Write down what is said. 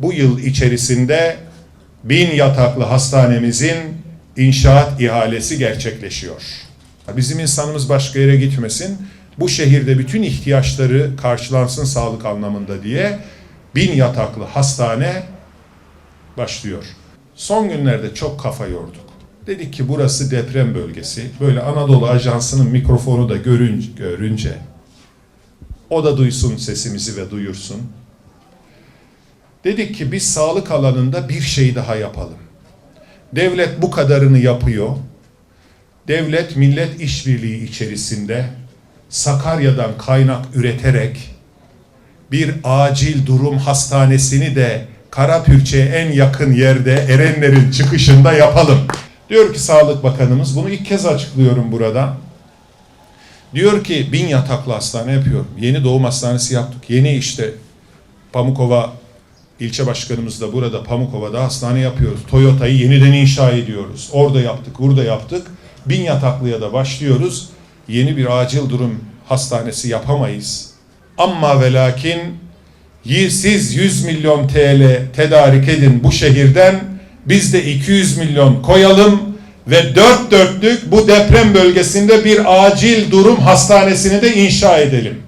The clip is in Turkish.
bu yıl içerisinde bin yataklı hastanemizin inşaat ihalesi gerçekleşiyor. Bizim insanımız başka yere gitmesin. Bu şehirde bütün ihtiyaçları karşılansın sağlık anlamında diye bin yataklı hastane başlıyor. Son günlerde çok kafa yorduk. Dedik ki burası deprem bölgesi. Böyle Anadolu Ajansı'nın mikrofonu da görünce, görünce o da duysun sesimizi ve duyursun. Dedik ki biz sağlık alanında bir şey daha yapalım. Devlet bu kadarını yapıyor. Devlet millet işbirliği içerisinde Sakarya'dan kaynak üreterek bir acil durum hastanesini de Karapürçe'ye en yakın yerde Erenler'in çıkışında yapalım. Diyor ki Sağlık Bakanımız, bunu ilk kez açıklıyorum burada. Diyor ki bin yataklı hastane yapıyorum. Yeni doğum hastanesi yaptık. Yeni işte Pamukova ilçe başkanımız da burada Pamukova'da hastane yapıyoruz. Toyota'yı yeniden inşa ediyoruz. Orada yaptık, burada yaptık. Bin yataklıya da başlıyoruz. Yeni bir acil durum hastanesi yapamayız. Ama ve lakin siz 100 milyon TL tedarik edin bu şehirden. Biz de 200 milyon koyalım ve dört dörtlük bu deprem bölgesinde bir acil durum hastanesini de inşa edelim.